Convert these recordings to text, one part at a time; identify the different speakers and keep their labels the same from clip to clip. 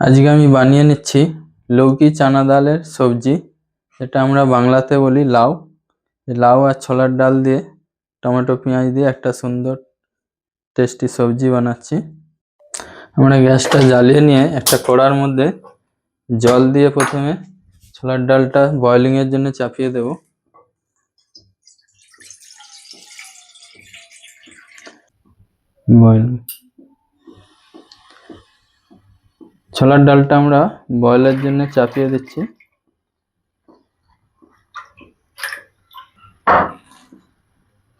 Speaker 1: আজকে আমি বানিয়ে নিচ্ছি লৌকি চানা ডালের সবজি। এটা আমরা বাংলাতে বলি লাউ। লাউ আর ছোলার ডাল দিয়ে, টমেটো, পেঁয়াজ দিয়ে একটা সুন্দর টেস্টি সবজি বানাচ্ছি। আমরা গ্যাসটা জ্বালিয়ে নিয়ে একটা কড়ার মধ্যে জল দিয়ে প্রথমে ছোলার ডালটা বয়লিং এর জন্য চাপিয়ে দেব। বয়লিং ছোলার ডালটা আমরা বয়লের জন্য চাপিয়ে দিচ্ছি।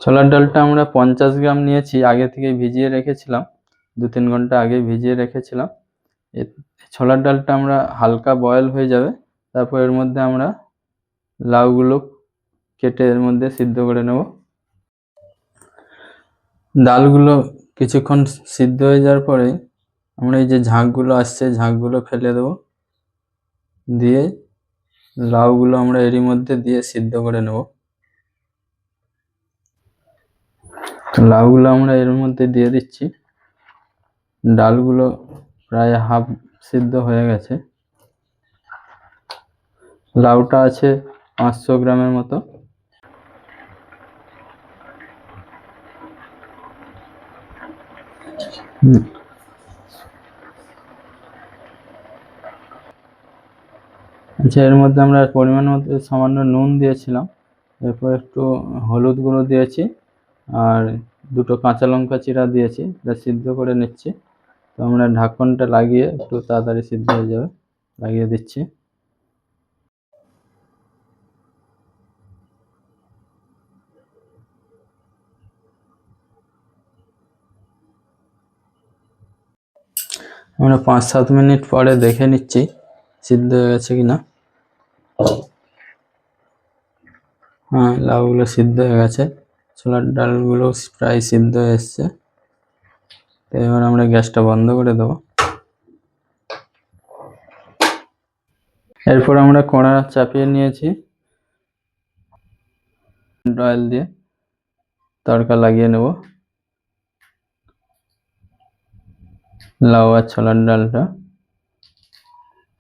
Speaker 1: ছোলার ডালটা আমরা পঞ্চাশ গ্রাম নিয়েছি, আগে থেকে ভিজিয়ে রেখেছিলাম, দু তিন ঘণ্টা আগে ভিজিয়ে রেখেছিলাম। ছোলার ডালটা আমরা হালকা বয়েল হয়ে যাবে, তারপর এর মধ্যে আমরা লাউগুলো কেটে এর মধ্যে সিদ্ধ করে নেব। ডালগুলো কিছুক্ষণ সিদ্ধ হয়ে যাওয়ার পরে আমরা এই যে ঝাঁকগুলো আসছে, ঝাঁকগুলো ফেলে দেবো। দিয়ে লাউগুলো আমরা এরই মধ্যে দিয়ে সিদ্ধ করে নেব। তো লাউগুলো আমরা এর মধ্যে দিয়ে দিচ্ছি। ডালগুলো প্রায় হাফ সিদ্ধ হয়ে গেছে। লাউটা আছে পাঁচশো গ্রামের মতো। হুম। আচ্ছা এর মধ্যে আমরা পরিমাণ মতো সামান্য নুন দিয়েছিলাম। এরপর একটু হলুদ গুঁড়ো দিয়েছি আর দুটো কাঁচা লঙ্কা চিরা দিয়েছি। এটা সিদ্ধ করে নিচ্ছি। তো আমরা ঢাকনটা লাগিয়ে একটু তাড়াতাড়ি সিদ্ধ হয়ে যাবে। লাগিয়ে দিচ্ছি। আমরা পাঁচ সাত মিনিট পরে দেখে নিচ্ছি সিদ্ধ হয়ে গেছে কিনা। হ্যাঁ লাউগুলো সিদ্ধ হয়ে গেছে। ছোলার ডালগুলো প্রায় সিদ্ধ হয়ে এসছে। তো এবার আমরা গ্যাসটা বন্ধ করে দেবো। এরপর আমরা কড়া চাপিয়ে নিয়েছি। অয়েল দিয়ে তড়কা লাগিয়ে নেব। লাউ আর ছোলার ডালটা।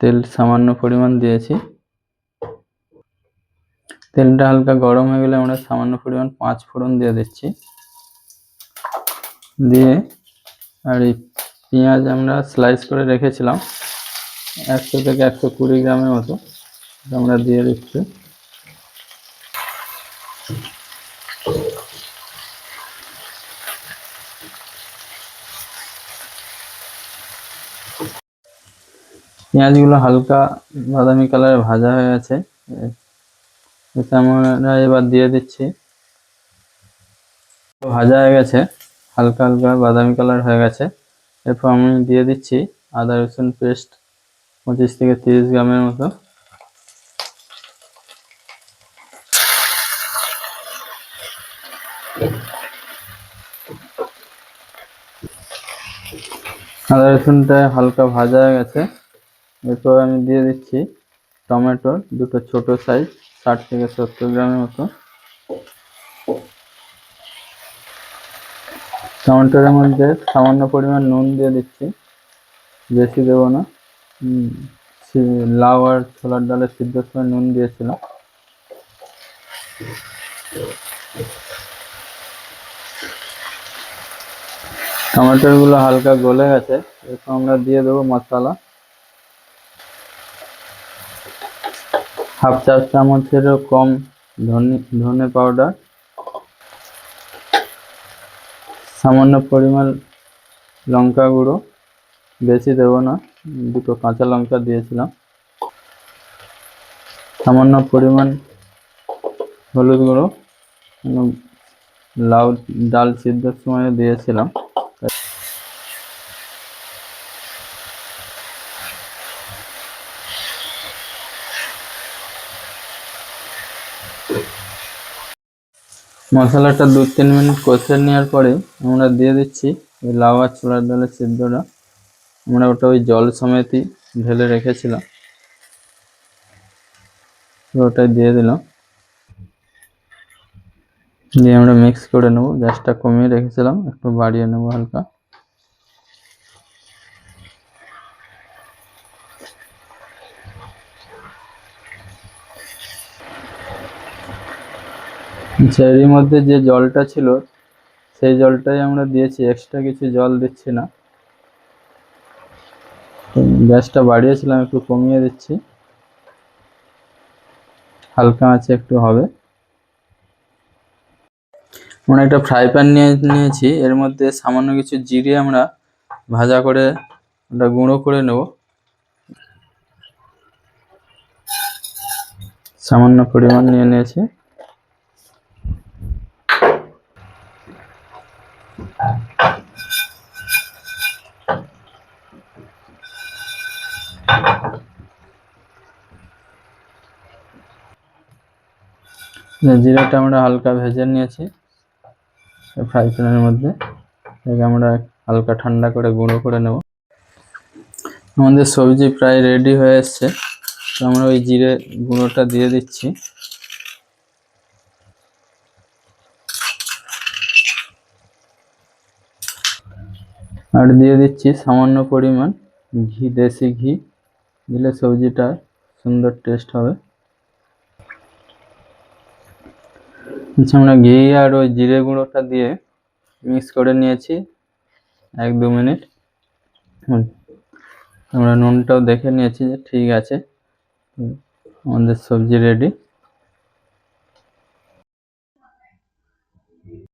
Speaker 1: তেল সামান্য পরিমাণ দিয়েছি। তেলটা হালকা গরম হয়ে গেলে আমরা সামান্য পরিমাণ পাঁচ ফোড়ন দিয়ে দিচ্ছি। দিয়ে আর এই পেঁয়াজ আমরা স্লাইস করে রেখেছিলাম, একশো থেকে একশো কুড়ি গ্রামের মতো। আমরা দিয়ে দিচ্ছি। পেঁয়াজগুলো হালকা বাদামি কালারে ভাজা হয়ে গেছে। এটা আমরা এবার দিয়ে দিচ্ছি। ভাজা হয়ে গেছে, হালকা হালকা বাদামি কালার হয়ে গেছে। এরপর আমি দিয়ে দিচ্ছি আদা, রসুন পেস্ট পঁচিশ থেকে তিরিশ গ্রামের মতো। আদা, রসুনটা হালকা ভাজা হয়ে গেছে। এরপর আমি দিয়ে দিচ্ছি টমেটো, দুটো ছোট সাইজ ষাট থেকে সত্তর গ্রামের মতো। টমেটোর মধ্যে সামান্য পরিমাণ নুন দিয়ে দিচ্ছি। বেশি দেবো না। লাউ আর ছোলার ডালের সিদ্ধর সময় নুন দিয়েছিলাম। টমেটোগুলো হালকা গলে গেছে, এরপর আমরা দিয়ে দেবো মশলা। হাফ চা চামচেরও কম ধনে ধনে পাউডার সামান্য পরিমাণ লঙ্কা গুঁড়ো। বেশি দেবো না, দুটো কাঁচা লঙ্কা দিয়েছিলাম। সামান্য পরিমাণ হলুদ গুঁড়ো। লাউ, ডাল সিদ্ধর সময় দিয়েছিলাম। মশলাটা দু তিন মিনিট কষে নেওয়ার পরে আমরা দিয়ে দিচ্ছি ওই লাউ আর ছোলার ডালের সিদ্ধটা। আমরা ওটা ওই জল সমেতই ঢেলে রেখেছিলাম। ওটাই দিয়ে দিলাম। দিয়ে আমরা মিক্স করে নেব। গ্যাসটা কমিয়ে রেখেছিলাম। একটু বাড়িয়ে নেব হালকা। এরই মধ্যে যে জলটা ছিল, সেই জলটাই আমরা দিয়েছি এক্সট্রা কিছু জল দিচ্ছি না। গ্যাসটা বাড়িয়েছিলাম, একটু কমিয়ে দিচ্ছি। হালকা আছে, একটু হবে। আমরা একটা ফ্রাই প্যান নিয়ে নিয়েছি, এর মধ্যে সামান্য কিছু জিরে আমরা ভাজা করে ওটা গুঁড়ো করে নেব। সামান্য পরিমাণ নিয়ে নিয়েছি। জিরাটা আমরা হালকা ভেজে নিয়েছি ফ্রাই প্যানের মধ্যে। এটাকে আমরা হালকা ঠান্ডা করে গুঁড়ো করে নেব। আমাদের সবজি প্রায় রেডি হয়ে এসছে। তো আমরা ওই জিরে গুঁড়োটা দিয়ে দিচ্ছি। আর দিয়ে দিচ্ছি সামান্য পরিমাণ ঘি, দেশি ঘি। দিলে সবজিটা সুন্দর টেস্ট হবে। আচ্ছা আমরা ঘি আর ওই জিরে গুঁড়োটা দিয়ে মিক্স করে নিয়েছি। এক দু মিনিট। আমরা নুনটাও দেখে নিয়েছি যে ঠিক আছে। আমাদের সবজি রেডি